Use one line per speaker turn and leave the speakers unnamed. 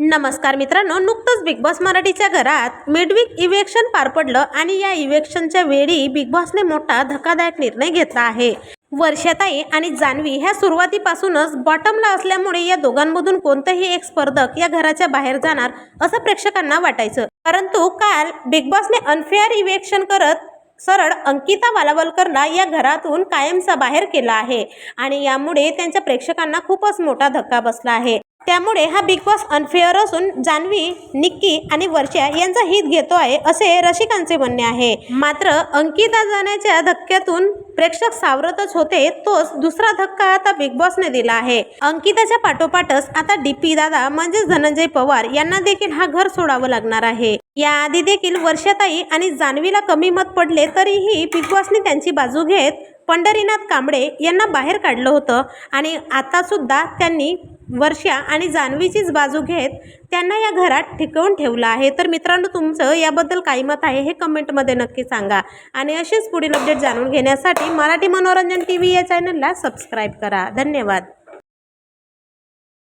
नमस्कार मित्रांनो नुकतंच बिग बॉस मराठीच्या घरात मिडवीक इव्हेक्शन पार पडलं आणि या इव्हेक्शनच्या वेळी बिग बॉसने मोठा धक्कादायक निर्णय घेतला आहे. वर्षाताई आणि जान्हवी ह्या सुरुवातीपासूनच बॉटमला असल्यामुळे या दोघांमधून कोणतंही एक स्पर्धक या घराच्या बाहेर जाणार असं प्रेक्षकांना वाटायचं. परंतु काल बिग बॉसने अनफेअर इव्हेक्शन करत सरळ अंकिता वालावलकरला या घरातून कायमचा बाहेर केला आहे आणि यामुळे त्यांच्या प्रेक्षकांना खूपच मोठा धक्का बसला आहे. त्यामुळे हा बिग बॉस अनफेअर असून जान्हवी निक्की आणि वर्षा यांचा हित घेतो आहे असे रसिकांचे म्हणणे आहे. मात्र अंकिता जाण्याच्या धक्क्यातून प्रेक्षक सावरतच होते तोच दुसरा धक्का आता बिग बॉसने दिला आहे. अंकिताच्या पाठोपाठच आता डीपी दादा म्हणजेच धनंजय पवार यांना देखील हा घर सोडावं लागणार आहे. याआधी देखील वर्षाताई आणि जान्हवीला कमी मत पडले तरीही बिग बॉसने त्यांची बाजू घेत पंढरीनाथ कांबळे यांना बाहेर काढलं होतं आणि आता सुद्धा त्यांनी वर्षा आणि जान्हवीचीच बाजू घेत त्यांना या घरात टिकवून ठेवलं आहे. तर मित्रांनो तुमचं याबद्दल काय मत आहे हे कमेंटमध्ये नक्की सांगा. आणि असेच पुढील अपडेट जाणून घेण्यासाठी मराठी मनोरंजन टी व्ही या चॅनलला सबस्क्राईब करा. धन्यवाद.